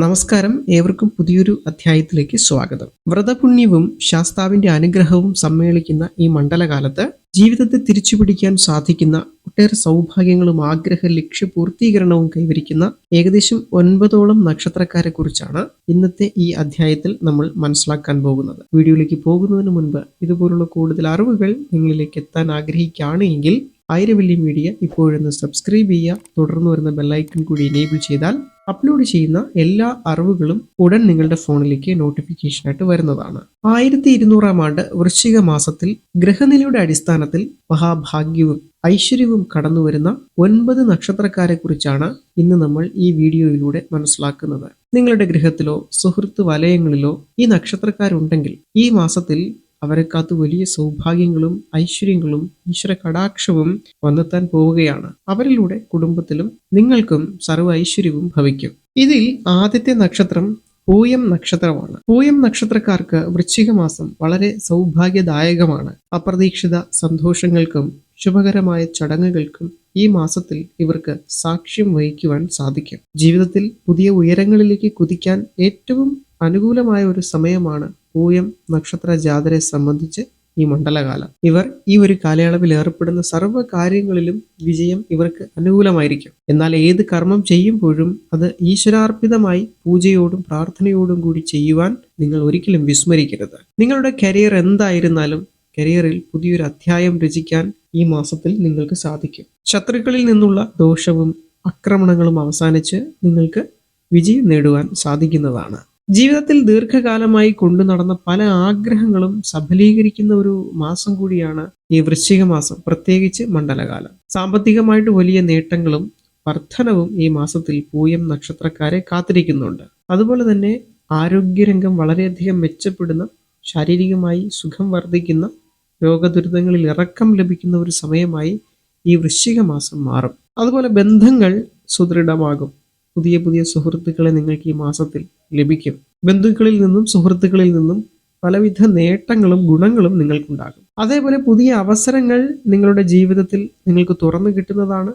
നമസ്കാരം. ഏവർക്കും പുതിയൊരു അധ്യായത്തിലേക്ക് സ്വാഗതം. വ്രതപുണ്യവും ശാസ്താവിന്റെ അനുഗ്രഹവും സമ്മേളിക്കുന്ന ഈ മണ്ഡലകാലത്ത് ജീവിതത്തെ തിരിച്ചുപിടിക്കാൻ സാധിക്കുന്ന ഒട്ടേറെ സൗഭാഗ്യങ്ങളും ആഗ്രഹ ലക്ഷ്യപൂർത്തീകരണവും കൈവരിക്കുന്ന ഏകദേശം ഒൻപതോളം നക്ഷത്രക്കാരെ കുറിച്ചാണ് ഇന്നത്തെ ഈ അധ്യായത്തിൽ നമ്മൾ മനസ്സിലാക്കാൻ പോകുന്നത്. വീഡിയോയിലേക്ക് പോകുന്നതിന് മുൻപ് ഇതുപോലുള്ള കൂടുതൽ അറിവുകൾ നിങ്ങളിലേക്ക് എത്താൻ ആഗ്രഹിക്കുകയാണ് എങ്കിൽ ആയിരവല്ലി മീഡിയ ഇപ്പോഴൊന്ന് സബ്സ്ക്രൈബ് ചെയ്യുക. തുടർന്ന് വരുന്ന ബെല്ലൈക്കൺ കൂടി എനേബിൾ ചെയ്താൽ അപ്ലോഡ് ചെയ്യുന്ന എല്ലാ അറിവുകളും ഉടൻ നിങ്ങളുടെ ഫോണിലേക്ക് നോട്ടിഫിക്കേഷനായിട്ട് വരുന്നതാണ്. ആയിരത്തി ഇരുന്നൂറാം ആണ്ട് വൃശ്ചിക മാസത്തിൽ ഗ്രഹനിലയുടെ അടിസ്ഥാനത്തിൽ മഹാഭാഗ്യവും ഐശ്വര്യവും കടന്നു വരുന്ന ഒൻപത് നക്ഷത്രക്കാരെ കുറിച്ചാണ് ഇന്ന് നമ്മൾ ഈ വീഡിയോയിലൂടെ മനസ്സിലാക്കുന്നത്. നിങ്ങളുടെ ഗൃഹത്തിലോ സുഹൃത്ത് വലയങ്ങളിലോ ഈ നക്ഷത്രക്കാരുണ്ടെങ്കിൽ ഈ മാസത്തിൽ അവരെ കാത്തു വലിയ സൗഭാഗ്യങ്ങളും ഐശ്വര്യങ്ങളും ഈശ്വര കടാക്ഷവും വന്നെത്താൻ പോവുകയാണ്. അവരിലൂടെ കുടുംബത്തിലും നിങ്ങൾക്കും സർവ ഐശ്വര്യവും ഭവിക്കും. ഇതിൽ ആദ്യത്തെ നക്ഷത്രം പൂയം നക്ഷത്രമാണ്. പൂയം നക്ഷത്രക്കാർക്ക് വൃശ്ചിക മാസം വളരെ സൗഭാഗ്യദായകമാണ്. അപ്രതീക്ഷിത സന്തോഷങ്ങൾക്കും ശുഭകരമായ ചടങ്ങുകൾക്കും ഈ മാസത്തിൽ ഇവർക്ക് സാക്ഷ്യം വഹിക്കുവാൻ സാധിക്കും. ജീവിതത്തിൽ പുതിയ ഉയരങ്ങളിലേക്ക് കുതിക്കാൻ ഏറ്റവും അനുകൂലമായ ഒരു സമയമാണ് പൂയം നക്ഷത്ര ജാതരെ സംബന്ധിച്ച് ഈ മണ്ഡലകാലം. ഇവർ ഈ ഒരു കാലയളവിൽ ഏർപ്പെടുന്ന സർവ കാര്യങ്ങളിലും വിജയം ഇവർക്ക് അനുകൂലമായിരിക്കും. എന്നാൽ ഏത് കർമ്മം ചെയ്യുമ്പോഴും അത് ഈശ്വരാർപ്പിതമായി പൂജയോടും പ്രാർത്ഥനയോടും കൂടി ചെയ്യുവാൻ നിങ്ങൾ ഒരിക്കലും വിസ്മരിക്കരുത്. നിങ്ങളുടെ കരിയർ എന്തായിരുന്നാലും കരിയറിൽ പുതിയൊരു അധ്യായം രചിക്കാൻ ഈ മാസത്തിൽ നിങ്ങൾക്ക് സാധിക്കും. ശത്രുക്കളിൽ നിന്നുള്ള ദോഷവും ആക്രമണങ്ങളും അവസാനിച്ച് നിങ്ങൾക്ക് വിജയം നേടുവാൻ സാധിക്കുന്നതാണ്. ജീവിതത്തിൽ ദീർഘകാലമായി കൊണ്ടു നടന്ന പല ആഗ്രഹങ്ങളും സഫലീകരിക്കുന്ന ഒരു മാസം കൂടിയാണ് ഈ വൃശ്ചിക മാസം പ്രത്യേകിച്ച് മണ്ഡലകാലം. സാമ്പത്തികമായിട്ട് വലിയ നേട്ടങ്ങളും വർധനവും ഈ മാസത്തിൽ പൂയം നക്ഷത്രക്കാരെ കാത്തിരിക്കുന്നുണ്ട്. അതുപോലെ തന്നെ ആരോഗ്യരംഗം വളരെയധികം മെച്ചപ്പെടുന്ന ശാരീരികമായി സുഖം വർദ്ധിക്കുന്ന രോഗദുരിതങ്ങളിൽ ഇറക്കം ലഭിക്കുന്ന ഒരു സമയമായി ഈ വൃശ്ചിക മാസം മാറും. അതുപോലെ ബന്ധങ്ങൾ സുദൃഢമാകും. പുതിയ പുതിയ സുഹൃത്തുക്കളെ നിങ്ങൾക്ക് ഈ മാസത്തിൽ ലഭിക്കും. ബന്ധുക്കളിൽ നിന്നും സുഹൃത്തുക്കളിൽ നിന്നും പലവിധ നേട്ടങ്ങളും ഗുണങ്ങളും നിങ്ങൾക്കുണ്ടാകും. അതേപോലെ പുതിയ അവസരങ്ങൾ നിങ്ങളുടെ ജീവിതത്തിൽ നിങ്ങൾക്ക് തുറന്നു കിട്ടുന്നതാണ്.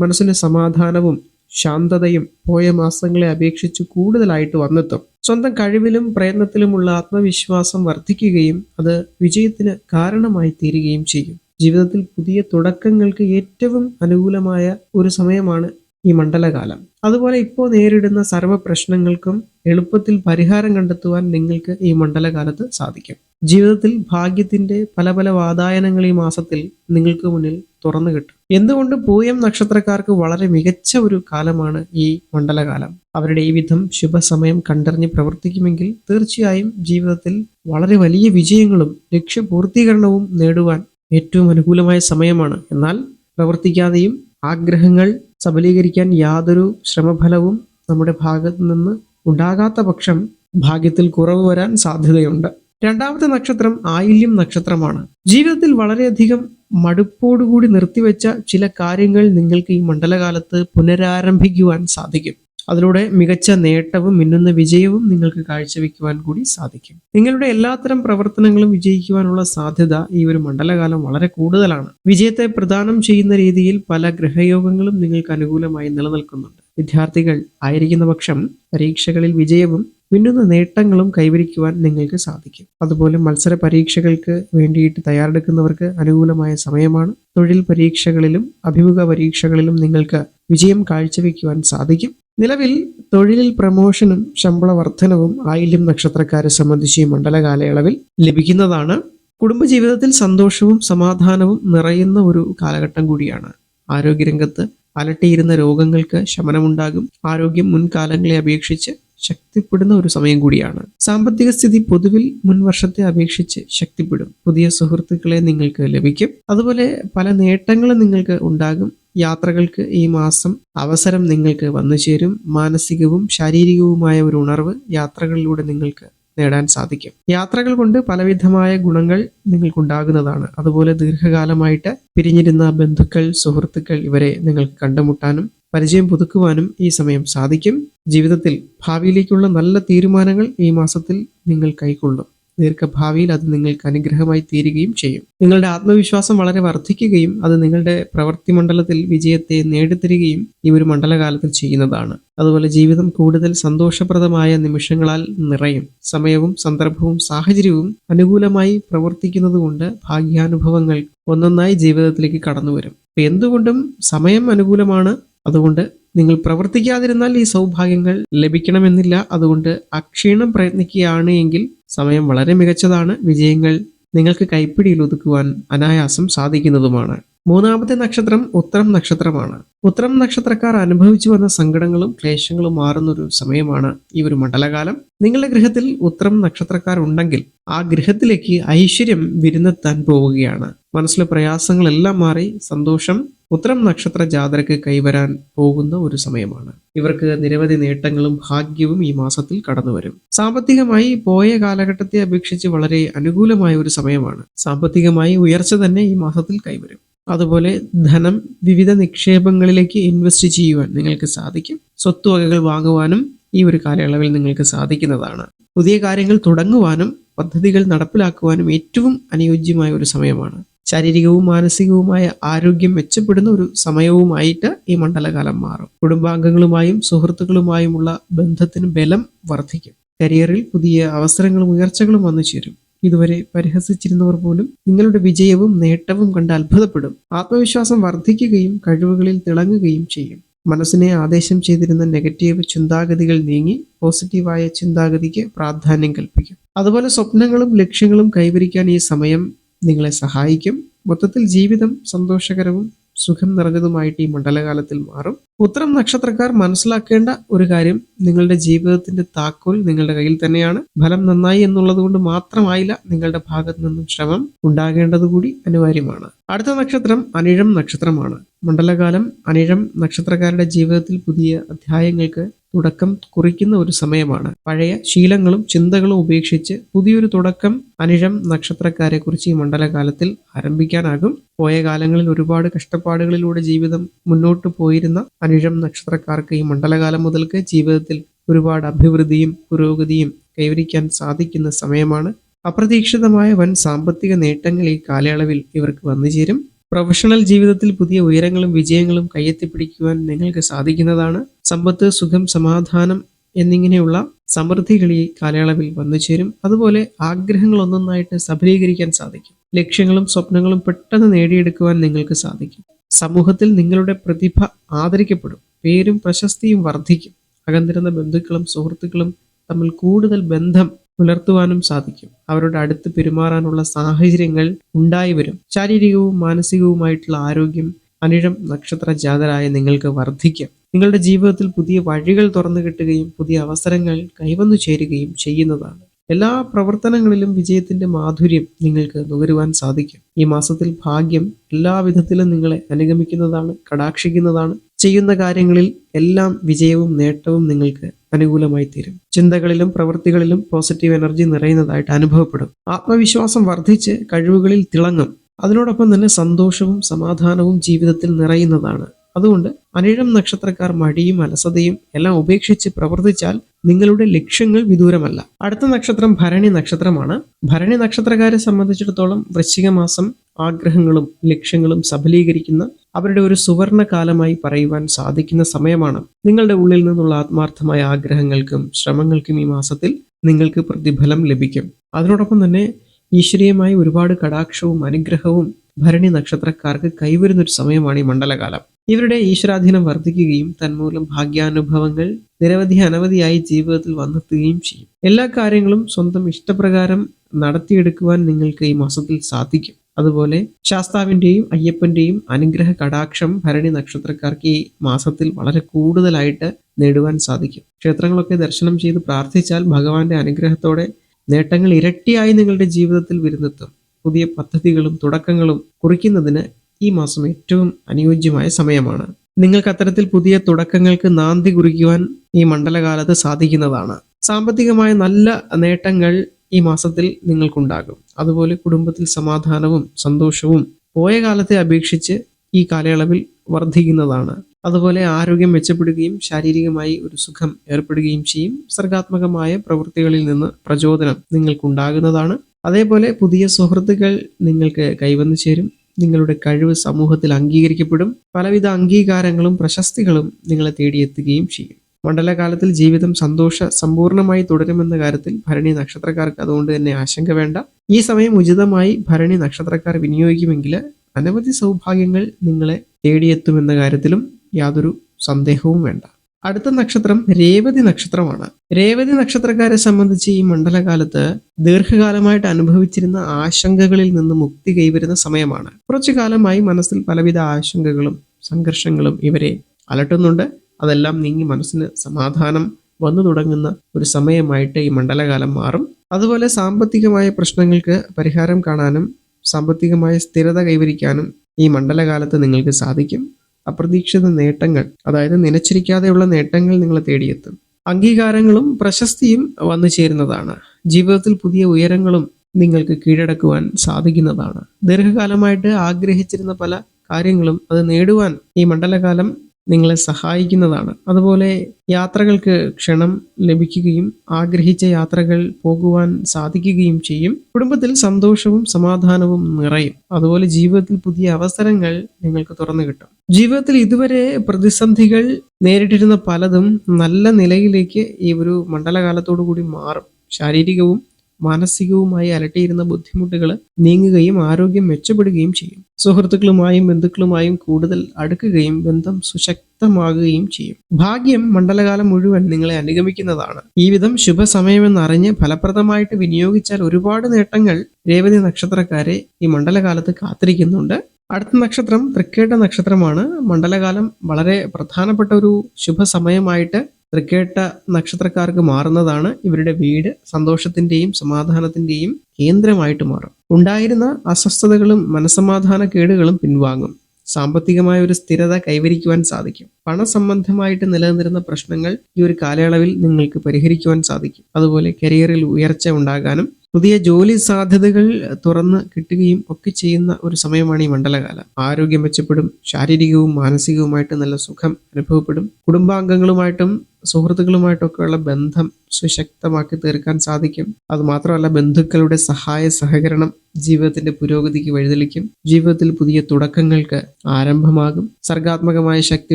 മനസ്സിന് സമാധാനവും ശാന്തതയും പോയ മാസങ്ങളെ അപേക്ഷിച്ച് കൂടുതലായിട്ട് വന്നെത്തും. സ്വന്തം കഴിവിലും പ്രയത്നത്തിലുമുള്ള ആത്മവിശ്വാസം വർദ്ധിക്കുകയും അത് വിജയത്തിന് കാരണമായി തീരുകയും ചെയ്യും. ജീവിതത്തിൽ പുതിയ തുടക്കങ്ങൾക്ക് ഏറ്റവും അനുകൂലമായ ഒരു സമയമാണ് ഈ മണ്ഡലകാലം. അതുപോലെ ഇപ്പോൾ നേരിടുന്ന സർവ പ്രശ്നങ്ങൾക്കും എളുപ്പത്തിൽ പരിഹാരം കണ്ടെത്തുവാൻ നിങ്ങൾക്ക് ഈ മണ്ഡലകാലത്ത് സാധിക്കും. ജീവിതത്തിൽ ഭാഗ്യത്തിന്റെ പല പല വാതായനങ്ങൾ ഈ മാസത്തിൽ നിങ്ങൾക്ക് മുന്നിൽ തുറന്നു കിട്ടും. എന്തുകൊണ്ട് പൂയം നക്ഷത്രക്കാർക്ക് വളരെ മികച്ച ഒരു കാലമാണ് ഈ മണ്ഡലകാലം? അവരുടെ ഈ വിധം ശുഭസമയം കണ്ടറിഞ്ഞ് പ്രവർത്തിക്കുമെങ്കിൽ തീർച്ചയായും ജീവിതത്തിൽ വളരെ വലിയ വിജയങ്ങളും ലക്ഷ്യപൂർത്തീകരണവും നേടുവാൻ ഏറ്റവും അനുകൂലമായ സമയമാണ്. എന്നാൽ പ്രവർത്തിക്കാതെയും ആഗ്രഹങ്ങൾ സബലീകരിക്കാൻ യാതൊരു ശ്രമഫലവും നമ്മുടെ ഭാഗത്ത് നിന്ന് ഉണ്ടാകാത്ത പക്ഷം ഭാഗ്യത്തിൽ കുറവ് വരാൻ സാധ്യതയുണ്ട്. രണ്ടാമത്തെ നക്ഷത്രം ആയില്യം നക്ഷത്രമാണ്. ജീവിതത്തിൽ വളരെയധികം മടുപ്പോടുകൂടി നിർത്തിവെച്ച ചില കാര്യങ്ങൾ നിങ്ങൾക്ക് ഈ മണ്ഡലകാലത്ത് പുനരാരംഭിക്കുവാൻ സാധിക്കും. അതിലൂടെ മികച്ച നേട്ടവും മിന്നുന്ന വിജയവും നിങ്ങൾക്ക് കാഴ്ചവെക്കുവാൻ കൂടി സാധിക്കും. നിങ്ങളുടെ എല്ലാത്തരം പ്രവർത്തനങ്ങളും വിജയിക്കുവാനുള്ള സാധ്യത ഈ ഒരു മണ്ഡലകാലം വളരെ കൂടുതലാണ്. വിജയത്തെ പ്രദാനം ചെയ്യുന്ന രീതിയിൽ പല ഗ്രഹയോഗങ്ങളും നിങ്ങൾക്ക് അനുകൂലമായി നിലനിൽക്കുന്നുണ്ട്. വിദ്യാർത്ഥികൾ ആയിരിക്കുന്ന പക്ഷം പരീക്ഷകളിൽ വിജയവും മിന്നുന്ന നേട്ടങ്ങളും കൈവരിക്കുവാൻ നിങ്ങൾക്ക് സാധിക്കും. അതുപോലെ മത്സര പരീക്ഷകൾക്ക് വേണ്ടിയിട്ട് തയ്യാറെടുക്കുന്നവർക്ക് അനുകൂലമായ സമയമാണ്. തൊഴിൽ പരീക്ഷകളിലും അഭിമുഖ പരീക്ഷകളിലും നിങ്ങൾക്ക് വിജയം കാഴ്ചവെക്കുവാൻ സാധിക്കും. നിലവിൽ തൊഴിലിൽ പ്രമോഷനും ശമ്പള വർധനവും ആയില്യം നക്ഷത്രക്കാരെ സംബന്ധിച്ച് ഈ മണ്ഡല കാലയളവിൽ ലഭിക്കുന്നതാണ്. കുടുംബജീവിതത്തിൽ സന്തോഷവും സമാധാനവും നിറയുന്ന ഒരു കാലഘട്ടം കൂടിയാണ്. ആരോഗ്യരംഗത്ത് അലട്ടിയിരുന്ന രോഗങ്ങൾക്ക് ശമനമുണ്ടാകും. ആരോഗ്യം മുൻകാലങ്ങളെ അപേക്ഷിച്ച് ശക്തിപ്പെടുന്ന ഒരു സമയം കൂടിയാണ്. സാമ്പത്തിക സ്ഥിതി പൊതുവിൽ മുൻവർഷത്തെ അപേക്ഷിച്ച് ശക്തിപ്പെടും. പുതിയ സുഹൃത്തുക്കളെ നിങ്ങൾക്ക് ലഭിക്കും. അതുപോലെ പല നേട്ടങ്ങളും നിങ്ങൾക്ക് ഉണ്ടാകും. യാത്രകൾക്ക് ഈ മാസം അവസരം നിങ്ങൾക്ക് വന്നു ചേരും. മാനസികവും ശാരീരികവുമായ ഒരു ഉണർവ് യാത്രകളിലൂടെ നിങ്ങൾക്ക് നേടാൻ സാധിക്കും. യാത്രകൾ കൊണ്ട് പലവിധമായ ഗുണങ്ങൾ നിങ്ങൾക്കുണ്ടാകുന്നതാണ്. അതുപോലെ ദീർഘകാലമായിട്ട് പിരിഞ്ഞിരുന്ന ബന്ധുക്കൾ സുഹൃത്തുക്കൾ ഇവരെ നിങ്ങൾക്ക് കണ്ടുമുട്ടാനും പരിചയം പുതുക്കുവാനും ഈ സമയം സാധിക്കും. ജീവിതത്തിൽ ഭാവിയിലേക്കുള്ള നല്ല തീരുമാനങ്ങൾ ഈ മാസത്തിൽ നിങ്ങൾ കൈക്കൊള്ളും. ദീർഘഭാവിയിൽ അത് നിങ്ങൾക്ക് അനുഗ്രഹമായി തീരുകയും ചെയ്യും. നിങ്ങളുടെ ആത്മവിശ്വാസം വളരെ വർദ്ധിക്കുകയും അത് നിങ്ങളുടെ പ്രവൃത്തി മണ്ഡലത്തിൽ വിജയത്തെ നേടിത്തരികയും ഈ ഒരു മണ്ഡലകാലത്തിൽ ചെയ്യുന്നതാണ്. അതുപോലെ ജീവിതം കൂടുതൽ സന്തോഷപ്രദമായ നിമിഷങ്ങളാൽ നിറയും. സമയവും സന്ദർഭവും സാഹചര്യവും അനുകൂലമായി പ്രവർത്തിക്കുന്നതുകൊണ്ട് ഭാഗ്യാനുഭവങ്ങൾ ഒന്നൊന്നായി ജീവിതത്തിലേക്ക് കടന്നു വരും എന്തുകൊണ്ടും സമയം അനുകൂലമാണ്. അതുകൊണ്ട് നിങ്ങൾ പ്രവർത്തിക്കാതിരുന്നാൽ ഈ സൗഭാഗ്യങ്ങൾ ലഭിക്കണമെന്നില്ല. അതുകൊണ്ട് അക്ഷീണം പ്രയത്നിക്കുകയാണ് എങ്കിൽ സമയം വളരെ മികച്ചതാണ്. വിജയങ്ങൾ നിങ്ങൾക്ക് കൈപ്പിടിയിൽ ഒതുക്കുവാൻ അനായാസം സാധിക്കുന്നതുമാണ്. മൂന്നാമത്തെ നക്ഷത്രം ഉത്തരം നക്ഷത്രമാണ്. ഉത്തരം നക്ഷത്രക്കാർ അനുഭവിച്ചു വന്ന സങ്കടങ്ങളും ക്ലേശങ്ങളും മാറുന്നൊരു സമയമാണ് ഈ ഒരു മണ്ഡലകാലം. നിങ്ങളുടെ ഗൃഹത്തിൽ ഉത്തരം നക്ഷത്രക്കാർ ഉണ്ടെങ്കിൽ ആ ഗൃഹത്തിലേക്ക് ഐശ്വര്യം വിരുന്നെത്താൻ പോവുകയാണ്. മനസ്സിലെ പ്രയാസങ്ങളെല്ലാം മാറി സന്തോഷം ഉത്തരം നക്ഷത്ര ജാതരക്ക് കൈവരാൻ പോകുന്ന ഒരു സമയമാണ്. ഇവർക്ക് നിരവധി നേട്ടങ്ങളും ഭാഗ്യവും ഈ മാസത്തിൽ കടന്നുവരും. സാമ്പത്തികമായി പോയ കാലഘട്ടത്തെ അപേക്ഷിച്ച് വളരെ അനുകൂലമായ ഒരു സമയമാണ്. സാമ്പത്തികമായി ഉയർച്ച തന്നെ ഈ മാസത്തിൽ കൈവരും. അതുപോലെ ധനം വിവിധ നിക്ഷേപങ്ങളിലേക്ക് ഇൻവെസ്റ്റ് ചെയ്യുവാൻ നിങ്ങൾക്ക് സാധിക്കും. സ്വത്തുവകകൾ വാങ്ങുവാനും ഈ ഒരു കാലയളവിൽ നിങ്ങൾക്ക് സാധിക്കുന്നതാണ്. പുതിയ കാര്യങ്ങൾ തുടങ്ങുവാനും പദ്ധതികൾ നടപ്പിലാക്കുവാനും ഏറ്റവും അനുയോജ്യമായ ഒരു സമയമാണ്. ശാരീരികവും മാനസികവുമായ ആരോഗ്യം മെച്ചപ്പെടുന്ന ഒരു സമയവുമായിട്ട് ഈ മണ്ഡലകാലം മാറും. കുടുംബാംഗങ്ങളുമായും സുഹൃത്തുക്കളുമായുമുള്ള ബന്ധത്തിന് ബലം വർദ്ധിക്കും. കരിയറിൽ പുതിയ അവസരങ്ങളും ഉയർച്ചകളും വന്നു ചേരും ഇതുവരെ പരിഹസിച്ചിരുന്നവർ പോലും നിങ്ങളുടെ വിജയവും നേട്ടവും കണ്ട് അത്ഭുതപ്പെടും. ആത്മവിശ്വാസം വർദ്ധിക്കുകയും കഴിവുകളിൽ തിളങ്ങുകയും ചെയ്യും. മനസ്സിനെ ആദേശം ചെയ്തിരുന്ന നെഗറ്റീവ് ചിന്താഗതികൾ നീങ്ങി പോസിറ്റീവായ ചിന്താഗതിക്ക് പ്രാധാന്യം കൽപ്പിക്കും. അതുപോലെ സ്വപ്നങ്ങളും ലക്ഷ്യങ്ങളും കൈവരിക്കാൻ ഈ സമയം നിങ്ങളെ സഹായിക്കും. മൊത്തത്തിൽ ജീവിതം സന്തോഷകരവും സുഖം നിറഞ്ഞതുമായിട്ട് ഈ മണ്ഡലകാലത്തിൽ മാറും. ഉത്തരം നക്ഷത്രക്കാർ മനസ്സിലാക്കേണ്ട ഒരു കാര്യം നിങ്ങളുടെ ജീവിതത്തിന്റെ താക്കോൽ നിങ്ങളുടെ കയ്യിൽ തന്നെയാണ്. ഫലം നന്നായി എന്നുള്ളത് കൊണ്ട് മാത്രമായില്ല നിങ്ങളുടെ ഭാഗത്ത് നിന്നും ശ്രമം ഉണ്ടാകേണ്ടത് കൂടി അനിവാര്യമാണ്. അടുത്ത നക്ഷത്രം അനിഴം നക്ഷത്രമാണ്. മണ്ഡലകാലം അനിഴം നക്ഷത്രക്കാരുടെ ജീവിതത്തിൽ പുതിയ അധ്യായങ്ങൾക്ക് തുടക്കം കുറിക്കുന്ന ഒരു സമയമാണ്. പഴയ ശീലങ്ങളും ചിന്തകളും ഉപേക്ഷിച്ച് പുതിയൊരു തുടക്കം അനിഴം നക്ഷത്രക്കാരെ കുറിച്ച് ഈ മണ്ഡലകാലത്തിൽ ആരംഭിക്കാനാകും. പോയ കാലങ്ങളിൽ ഒരുപാട് കഷ്ടപ്പാടുകളിലൂടെ ജീവിതം മുന്നോട്ട് പോയിരുന്ന അനിഴം നക്ഷത്രക്കാർക്ക് ഈ മണ്ഡലകാലം മുതൽക്ക് ജീവിതത്തിൽ ഒരുപാട് അഭിവൃദ്ധിയും പുരോഗതിയും കൈവരിക്കാൻ സാധിക്കുന്ന സമയമാണ്. അപ്രതീക്ഷിതമായ വൻ സാമ്പത്തിക നേട്ടങ്ങൾ ഈ കാലയളവിൽ ഇവർക്ക് വന്നുചേരും. പ്രൊഫഷണൽ ജീവിതത്തിൽ പുതിയ ഉയരങ്ങളും വിജയങ്ങളും കയ്യെത്തിപ്പിടിക്കുവാൻ നിങ്ങൾക്ക് സാധിക്കുന്നതാണ്. സമ്പത്ത് സുഖം സമാധാനം എന്നിങ്ങനെയുള്ള സമൃദ്ധികൾ ഈ കാലയളവിൽ വന്നു ചേരും. അതുപോലെ ആഗ്രഹങ്ങൾ ഒന്നൊന്നായിട്ട് സഫലീകരിക്കാൻ സാധിക്കും. ലക്ഷ്യങ്ങളും സ്വപ്നങ്ങളും പെട്ടെന്ന് നേടിയെടുക്കുവാൻ നിങ്ങൾക്ക് സാധിക്കും. സമൂഹത്തിൽ നിങ്ങളുടെ പ്രതിഭ ആദരിക്കപ്പെടും. പേരും പ്രശസ്തിയും വർദ്ധിക്കും. അകന്നിരുന്ന ബന്ധുക്കളും സുഹൃത്തുക്കളും തമ്മിൽ കൂടുതൽ ബന്ധം പുലർത്തുവാനും സാധിക്കും. അവരുടെ അടുത്ത് പെരുമാറാനുള്ള സാഹചര്യങ്ങൾ ഉണ്ടായി വരും. ശാരീരികവും മാനസികവുമായിട്ടുള്ള ആരോഗ്യം അനിഴം നക്ഷത്ര ജാതരായ നിങ്ങൾക്ക് വർദ്ധിക്കാം. നിങ്ങളുടെ ജീവിതത്തിൽ പുതിയ വഴികൾ തുറന്നു കിട്ടുകയും പുതിയ അവസരങ്ങൾ കൈവന്നു ചേരുകയും ചെയ്യുന്നതാണ്. എല്ലാ പ്രവർത്തനങ്ങളിലും വിജയത്തിന്റെ മാധുര്യം നിങ്ങൾക്ക് നുകരുവാൻ സാധിക്കും. ഈ മാസത്തിൽ ഭാഗ്യം എല്ലാ വിധത്തിലും നിങ്ങളെ അനുഗമിക്കുന്നതാണ് കടാക്ഷിക്കുന്നതാണ്. ചെയ്യുന്ന കാര്യങ്ങളിൽ എല്ലാം വിജയവും നേട്ടവും നിങ്ങൾക്ക് അനുകൂലമായി തീരും ചിന്തകളിലും പ്രവൃത്തികളിലും പോസിറ്റീവ് എനർജി നിറയുന്നതായിട്ട് അനുഭവപ്പെടും. ആത്മവിശ്വാസം വർദ്ധിച്ച് കഴിവുകളിൽ തിളങ്ങും. അതിനോടൊപ്പം തന്നെ സന്തോഷവും സമാധാനവും ജീവിതത്തിൽ നിറയുന്നതാണ്. അതുകൊണ്ട് അനിഴം നക്ഷത്രക്കാർ മടിയും അലസതയും എല്ലാം ഉപേക്ഷിച്ച് പ്രവർത്തിച്ചാൽ നിങ്ങളുടെ ലക്ഷ്യങ്ങൾ വിദൂരമല്ല. അടുത്ത നക്ഷത്രം ഭരണി നക്ഷത്രമാണ്. ഭരണി നക്ഷത്രക്കാരെ സംബന്ധിച്ചിടത്തോളം വൃശ്ചിക മാസം ആഗ്രഹങ്ങളും ലക്ഷ്യങ്ങളും സഫലീകരിക്കുന്ന അവരുടെ ഒരു സുവർണ കാലമായി പറയുവാൻ സാധിക്കുന്ന സമയമാണ് നിങ്ങളുടെ ഉള്ളിൽ നിന്നുള്ള ആത്മാർത്ഥമായ ആഗ്രഹങ്ങൾക്കും ശ്രമങ്ങൾക്കും ഈ മാസത്തിൽ നിങ്ങൾക്ക് പ്രതിഫലം ലഭിക്കും. അതിനോടൊപ്പം തന്നെ ഈശ്വരീയമായ ഒരുപാട് കടാക്ഷവും അനുഗ്രഹവും ഭരണി നക്ഷത്രക്കാർക്ക് കൈവരുന്ന ഒരു സമയമാണ് ഈ മണ്ഡലകാലം. ഇവരുടെ ഈശ്വരാധീനം വർദ്ധിക്കുകയും തന്മൂലം ഭാഗ്യാനുഭവങ്ങൾ നിരവധി അനവധിയായി ജീവിതത്തിൽ വന്നെത്തുകയും ചെയ്യും. എല്ലാ കാര്യങ്ങളും സ്വന്തം ഇഷ്ടപ്രകാരം നടത്തിയെടുക്കുവാൻ നിങ്ങൾക്ക് ഈ മാസത്തിൽ സാധിക്കും. അതുപോലെ ശാസ്താവിന്റെയും അയ്യപ്പന്റെയും അനുഗ്രഹ കടാക്ഷം ഭരണി നക്ഷത്രക്കാർക്ക് ഈ മാസത്തിൽ വളരെ കൂടുതലായിട്ട് നേടുവാൻ സാധിക്കും. ക്ഷേത്രങ്ങളൊക്കെ ദർശനം ചെയ്ത് പ്രാർത്ഥിച്ചാൽ ഭഗവാന്റെ അനുഗ്രഹത്തോടെ നേട്ടങ്ങൾ ഇരട്ടിയായി നിങ്ങളുടെ ജീവിതത്തിൽ വിരുന്നെത്തും. പുതിയ പദ്ധതികളും തുടക്കങ്ങളും കുറിക്കുന്നതിന് ഈ മാസം ഏറ്റവും അനുയോജ്യമായ സമയമാണ്. നിങ്ങൾക്ക് അത്തരത്തിൽ പുതിയ തുടക്കങ്ങൾക്ക് നാന്തി കുറിക്കുവാൻ ഈ മണ്ഡലകാലത്ത് സാധിക്കുന്നതാണ്. സാമ്പത്തികമായ നല്ല നേട്ടങ്ങൾ ഈ മാസത്തിൽ നിങ്ങൾക്കുണ്ടാകും. അതുപോലെ കുടുംബത്തിൽ സമാധാനവും സന്തോഷവും പോയ കാലത്തെ അപേക്ഷിച്ച് ഈ കാലയളവിൽ വർദ്ധിക്കുന്നതാണ്. അതുപോലെ ആരോഗ്യം മെച്ചപ്പെടുകയും ശാരീരികമായി ഒരു സുഖം ഏർപ്പെടുകയും ചെയ്യും. സർഗാത്മകമായ പ്രവൃത്തികളിൽ നിന്ന് പ്രചോദനം നിങ്ങൾക്കുണ്ടാകുന്നതാണ്. അതേപോലെ പുതിയ സുഹൃത്തുക്കൾ നിങ്ങൾക്ക് കൈവന്നു ചേരും. നിങ്ങളുടെ കഴിവ് സമൂഹത്തിൽ അംഗീകരിക്കപ്പെടും. പലവിധ അംഗീകാരങ്ങളും പ്രശസ്തികളും നിങ്ങളെ തേടിയെത്തുകയും ചെയ്യും. മണ്ഡലകാലത്തിൽ ജീവിതം സന്തോഷ സമ്പൂർണമായി തുടരുമെന്ന കാര്യത്തിൽ ഭരണി നക്ഷത്രക്കാർക്ക് അതുകൊണ്ട് തന്നെ ആശങ്ക വേണ്ട. ഈ സമയം ഉചിതമായി ഭരണി നക്ഷത്രക്കാർ വിനിയോഗിക്കുമെങ്കിൽ അനവധി സൗഭാഗ്യങ്ങൾ നിങ്ങളെ തേടിയെത്തുമെന്ന കാര്യത്തിലും യാതൊരു സന്ദേഹവും വേണ്ട. അടുത്ത നക്ഷത്രം രേവതി നക്ഷത്രമാണ്. രേവതി നക്ഷത്രക്കാരെ സംബന്ധിച്ച് ഈ മണ്ഡലകാലത്ത് ദീർഘകാലമായിട്ട് അനുഭവിച്ചിരുന്ന ആശങ്കകളിൽ നിന്ന് മുക്തി കൈവരുന്ന സമയമാണ്. കുറച്ചു കാലമായി മനസ്സിൽ പലവിധ ആശങ്കകളും സംഘർഷങ്ങളും ഇവരെ അലട്ടുന്നുണ്ട്. അതെല്ലാം നീങ്ങി മനസ്സിന് സമാധാനം വന്നു തുടങ്ങുന്ന ഒരു സമയമായിട്ട് ഈ മണ്ഡലകാലം മാറും. അതുപോലെ സാമ്പത്തികമായ പ്രശ്നങ്ങൾക്ക് പരിഹാരം കാണാനും സാമ്പത്തികമായ സ്ഥിരത കൈവരിക്കാനും ഈ മണ്ഡലകാലത്ത് നിങ്ങൾക്ക് സാധിക്കും. അപ്രതീക്ഷിത നേട്ടങ്ങൾ അതായത് നനച്ചിരിക്കാതെയുള്ള നേട്ടങ്ങൾ നിങ്ങൾ തേടിയെത്തും. അംഗീകാരങ്ങളും പ്രശസ്തിയും വന്നു ചേരുന്നതാണ്. ജീവിതത്തിൽ പുതിയ ഉയരങ്ങളും നിങ്ങൾക്ക് കീഴടക്കുവാൻ സാധിക്കുന്നതാണ്. ദീർഘകാലമായിട്ട് ആഗ്രഹിച്ചിരുന്ന പല കാര്യങ്ങളും അത് നേടുവാൻ ഈ മണ്ഡലകാലം നിങ്ങളെ സഹായിക്കുന്നതാണ്. അതുപോലെ യാത്രകൾക്ക് ക്ഷണം ലഭിക്കുകയും ആഗ്രഹിച്ച യാത്രകൾ പോകുവാൻ സാധിക്കുകയും ചെയ്യും. കുടുംബത്തിൽ സന്തോഷവും സമാധാനവും നിറയും. അതുപോലെ ജീവിതത്തിൽ പുതിയ അവസരങ്ങൾ നിങ്ങൾക്ക് തുറന്നു കിട്ടും. ജീവിതത്തിൽ ഇതുവരെ പ്രതിസന്ധികൾ നേരിട്ടിരുന്ന പലതും നല്ല നിലയിലേക്ക് ഈ ഒരു മണ്ഡലകാലത്തോടു കൂടി മാറും. ശാരീരികവും മാനസികവുമായി അലട്ടിയിരുന്ന ബുദ്ധിമുട്ടുകൾ നീങ്ങുകയും ആരോഗ്യം മെച്ചപ്പെടുകയും ചെയ്യും. സുഹൃത്തുക്കളുമായും ബന്ധുക്കളുമായും കൂടുതൽ അടുക്കുകയും ബന്ധം സുശക്തമാകുകയും ചെയ്യും. ഭാഗ്യം മണ്ഡലകാലം മുഴുവൻ നിങ്ങളെ അനുഗമിക്കുന്നതാണ്. ഈ വിധം ശുഭസമയമെന്നറിഞ്ഞ് ഫലപ്രദമായിട്ട് വിനിയോഗിച്ചാൽ ഒരുപാട് നേട്ടങ്ങൾ രേവതി നക്ഷത്രക്കാരെ ഈ മണ്ഡലകാലത്ത് കാത്തിരിക്കുന്നുണ്ട്. അടുത്ത നക്ഷത്രം തൃക്കേട്ട നക്ഷത്രമാണ്. മണ്ഡലകാലം വളരെ പ്രധാനപ്പെട്ട ഒരു ശുഭസമയമായിട്ട് തൃക്കേട്ട നക്ഷത്രക്കാർക്ക് മാറുന്നതാണ് ഇവരുടെ വീട് സന്തോഷത്തിന്റെയും സമാധാനത്തിന്റെയും കേന്ദ്രമായിട്ട് മാറും. ഉണ്ടായിരുന്ന അസ്വസ്ഥതകളും മനസമാധാന കേടുകളും പിൻവാങ്ങും. സാമ്പത്തികമായ ഒരു സ്ഥിരത കൈവരിക്കുവാൻ സാധിക്കും. പണസംബന്ധമായിട്ട് നിലനിന്നിരുന്ന പ്രശ്നങ്ങൾ ഈ ഒരു കാലയളവിൽ നിങ്ങൾക്ക് പരിഹരിക്കുവാൻ സാധിക്കും. അതുപോലെ കരിയറിൽ ഉയർച്ച ഉണ്ടാകാനും പുതിയ ജോലി സാധ്യതകൾ തുറന്ന് കിട്ടുകയും ഒക്കെ ചെയ്യുന്ന ഒരു സമയമാണ് ഈ മണ്ഡലകാലം. ആരോഗ്യം മെച്ചപ്പെടും ശാരീരികവും മാനസികവുമായിട്ട് നല്ല സുഖം അനുഭവപ്പെടും കുടുംബാംഗങ്ങളുമായിട്ടും സുഹൃത്തുക്കളുമായിട്ടൊക്കെയുള്ള ബന്ധം സുശക്തമാക്കി തീർക്കാൻ സാധിക്കും. അതുമാത്രമല്ല ബന്ധുക്കളുടെ സഹായ സഹകരണം ജീവിതത്തിന്റെ പുരോഗതിക്ക് വഴിതെളിക്കും. ജീവിതത്തിൽ പുതിയ തുടക്കങ്ങൾക്ക് ആരംഭമാകും. സർഗാത്മകമായ ശക്തി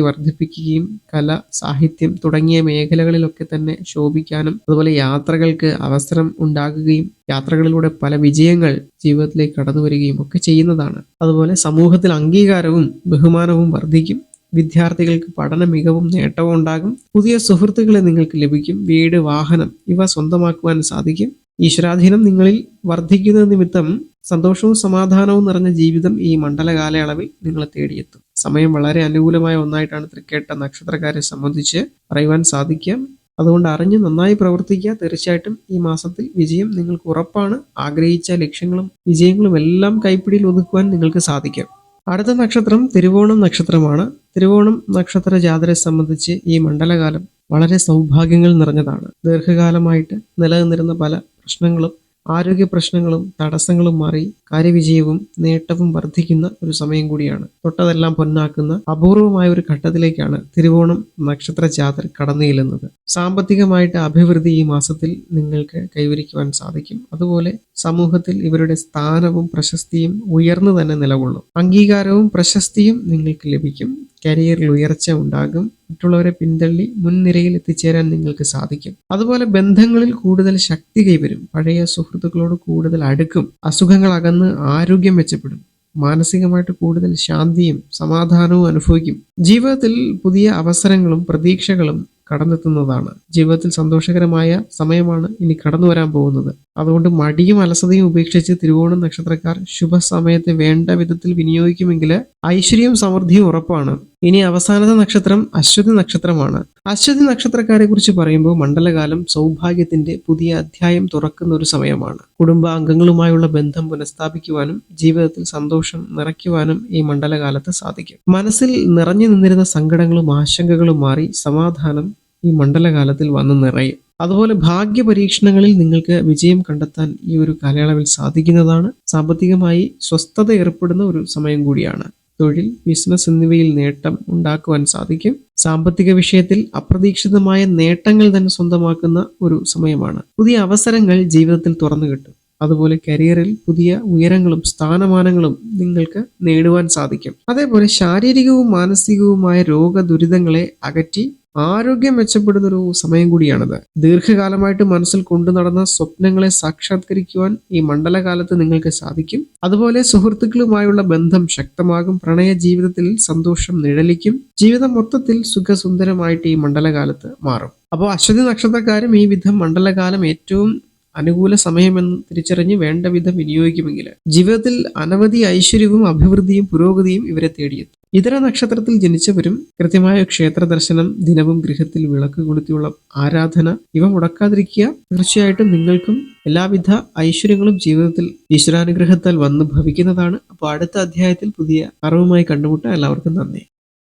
വർദ്ധിപ്പിക്കുകയും കല സാഹിത്യം തുടങ്ങിയ മേഖലകളിലൊക്കെ തന്നെ ശോഭിക്കാനും അതുപോലെ യാത്രകൾക്ക് അവസരം ഉണ്ടാകുകയും യാത്രകളിലൂടെ പല വിജയങ്ങൾ ജീവിതത്തിലേക്ക് കടന്നു വരികയും ഒക്കെ ചെയ്യുന്നതാണ്. അതുപോലെ സമൂഹത്തിൽ അംഗീകാരവും ബഹുമാനവും വർദ്ധിക്കും. വിദ്യാർത്ഥികൾക്ക് പഠന മികവും നേട്ടവും ഉണ്ടാകും. പുതിയ സുഹൃത്തുക്കളെ നിങ്ങൾക്ക് ലഭിക്കും. വീട് വാഹനം ഇവ സ്വന്തമാക്കുവാൻ സാധിക്കും. ഈശ്വരാധീനം നിങ്ങളിൽ വർദ്ധിക്കുന്ന നിമിത്തം സന്തോഷവും സമാധാനവും നിറഞ്ഞ ജീവിതം ഈ മണ്ഡല കാലയളവിൽ നിങ്ങളെ തേടിയെത്തും. സമയം വളരെ അനുകൂലമായ ഒന്നായിട്ടാണ് തൃക്കേട്ട നക്ഷത്രക്കാരെ സംബന്ധിച്ച് പറയുവാൻ സാധിക്കാം അതുകൊണ്ട് അറിഞ്ഞ് നന്നായി പ്രവർത്തിക്കുക. തീർച്ചയായിട്ടും ഈ മാസത്തിൽ വിജയം നിങ്ങൾക്ക് ഉറപ്പാണ്. ആഗ്രഹിച്ച ലക്ഷ്യങ്ങളും വിജയങ്ങളും എല്ലാം കൈപ്പിടിയിൽ ഒതുക്കുവാൻ നിങ്ങൾക്ക് സാധിക്കും. അടുത്ത നക്ഷത്രം തിരുവോണം നക്ഷത്രമാണ്. തിരുവോണം നക്ഷത്ര ജാതരെ സംബന്ധിച്ച് ഈ മണ്ഡലകാലം വളരെ സൗഭാഗ്യങ്ങൾ നിറഞ്ഞതാണ്. ദീർഘകാലമായിട്ട് നിലനിന്നിരുന്ന പല പ്രശ്നങ്ങളും ആരോഗ്യ പ്രശ്നങ്ങളും തടസ്സങ്ങളും മാറി കാര്യവിജയവും നേട്ടവും വർദ്ധിക്കുന്ന ഒരു സമയം കൂടിയാണ്. തൊട്ടതെല്ലാം പൊന്നാക്കുന്ന അപൂർവമായ ഒരു ഘട്ടത്തിലേക്കാണ് തിരുവോണം നക്ഷത്ര ജാതർ കടന്നു ചെല്ലുന്നത്. സാമ്പത്തികമായിട്ട് അഭിവൃദ്ധി ഈ മാസത്തിൽ നിങ്ങൾക്ക് കൈവരിക്കുവാൻ സാധിക്കും. അതുപോലെ സമൂഹത്തിൽ ഇവരുടെ സ്ഥാനവും പ്രശസ്തിയും ഉയർന്നു തന്നെ നിലകൊള്ളും. അംഗീകാരവും പ്രശസ്തിയും നിങ്ങൾക്ക് ലഭിക്കും. കരിയറിൽ ഉയർച്ച ഉണ്ടാകും. മറ്റുള്ളവരെ പിന്തള്ളി മുൻനിരയിൽ എത്തിച്ചേരാൻ നിങ്ങൾക്ക് സാധിക്കും. അതുപോലെ ബന്ധങ്ങളിൽ കൂടുതൽ ശക്തി കൈവരും. പഴയ സുഹൃത്തുക്കളോട് കൂടുതൽ അടുക്കും. അസുഖങ്ങൾ അകന്ന് ആരോഗ്യം മെച്ചപ്പെടും. മാനസികമായിട്ട് കൂടുതൽ ശാന്തിയും സമാധാനവും അനുഭവിക്കും. ജീവിതത്തിൽ പുതിയ അവസരങ്ങളും പ്രതീക്ഷകളും കടന്നെത്തുന്നതാണ്. ജീവിതത്തിൽ സന്തോഷകരമായ സമയമാണ് ഇനി കടന്നു വരാൻ പോകുന്നത്. അതുകൊണ്ട് മടിയും അലസതയും ഉപേക്ഷിച്ച് തിരുവോണം നക്ഷത്രക്കാർ ശുഭസമയത്തെ വേണ്ട വിധത്തിൽ വിനിയോഗിക്കുമെങ്കിൽ ഐശ്വര്യവും സമൃദ്ധിയും ഉറപ്പാണ്. ഇനി അവസാനത്തെ നക്ഷത്രം അശ്വതി നക്ഷത്രമാണ്. അശ്വതി നക്ഷത്രക്കാരെ കുറിച്ച് പറയുമ്പോൾ മണ്ഡലകാലം സൗഭാഗ്യത്തിന്റെ പുതിയ അധ്യായം തുറക്കുന്ന ഒരു സമയമാണ്. കുടുംബാംഗങ്ങളുമായുള്ള ബന്ധം പുനഃസ്ഥാപിക്കുവാനും ജീവിതത്തിൽ സന്തോഷം നിറയ്ക്കുവാനും ഈ മണ്ഡലകാലത്ത് സാധിക്കും. മനസ്സിൽ നിറഞ്ഞു നിന്നിരുന്ന സങ്കടങ്ങളും ആശങ്കകളും മാറി സമാധാനം ഈ മണ്ഡലകാലത്തിൽ വന്നു നിറയും. അതുപോലെ ഭാഗ്യ പരീക്ഷണങ്ങളിൽ നിങ്ങൾക്ക് വിജയം കണ്ടെത്താൻ ഈ ഒരു കാലയളവിൽ സാധിക്കുന്നതാണ്. സാമ്പത്തികമായി സ്വസ്ഥത ഏർപ്പെടുന്ന ഒരു സമയം കൂടിയാണ്. തൊഴിൽ ബിസിനസ് എന്നിവയിൽ നേട്ടം ഉണ്ടാക്കുവാൻ സാധിക്കും. സാമ്പത്തിക വിഷയത്തിൽ അപ്രതീക്ഷിതമായ നേട്ടങ്ങൾ തന്നെ സ്വന്തമാക്കുന്ന ഒരു സമയമാണ്. പുതിയ അവസരങ്ങൾ ജീവിതത്തിൽ തുറന്നു കിട്ടും. അതുപോലെ കരിയറിൽ പുതിയ ഉയരങ്ങളും സ്ഥാനമാനങ്ങളും നിങ്ങൾക്ക് നേടുവാൻ സാധിക്കും. അതേപോലെ ശാരീരികവും മാനസികവുമായ രോഗദുരിതങ്ങളെ അകറ്റി ആരോഗ്യം മെച്ചപ്പെടുന്ന ഒരു സമയം കൂടിയാണത്. ദീർഘകാലമായിട്ട് മനസ്സിൽ കൊണ്ടു നടന്ന സ്വപ്നങ്ങളെ സാക്ഷാത്കരിക്കുവാൻ ഈ മണ്ഡലകാലത്ത് നിങ്ങൾക്ക് സാധിക്കും. അതുപോലെ സുഹൃത്തുക്കളുമായുള്ള ബന്ധം ശക്തമാകും. പ്രണയ ജീവിതത്തിൽ സന്തോഷം നിഴലിക്കും. ജീവിതം മൊത്തത്തിൽ സുഖസുന്ദരമായിട്ട് ഈ മണ്ഡലകാലത്ത് മാറും. അപ്പോൾ അശ്വതി നക്ഷത്രക്കാരും ഈ വിധം മണ്ഡലകാലം ഏറ്റവും അനുകൂല സമയമെന്ന് തിരിച്ചറിഞ്ഞ് വേണ്ട വിധം വിനിയോഗിക്കുമെങ്കിൽ ജീവിതത്തിൽ അനവധി ഐശ്വര്യവും അഭിവൃദ്ധിയും പുരോഗതിയും ഇവരെ തേടിയെത്തും. ഇതര നക്ഷത്രത്തിൽ ജനിച്ചവരും കൃത്യമായ ക്ഷേത്ര ദർശനം ദിനവും ഗൃഹത്തിൽ വിളക്ക് കൊളുത്തിയുള്ള ആരാധന ഇവ മുടക്കാതിരിക്കുക. തീർച്ചയായിട്ടും നിങ്ങൾക്കും എല്ലാവിധ ഐശ്വര്യങ്ങളും ജീവിതത്തിൽ ഈശ്വരാനുഗ്രഹത്താൽ വന്ന് ഭവിക്കുന്നതാണ്. അപ്പോൾ അടുത്ത അധ്യായത്തിൽ പുതിയ അറിവുമായി കണ്ടുമുട്ടാൻ എല്ലാവർക്കും നന്ദി.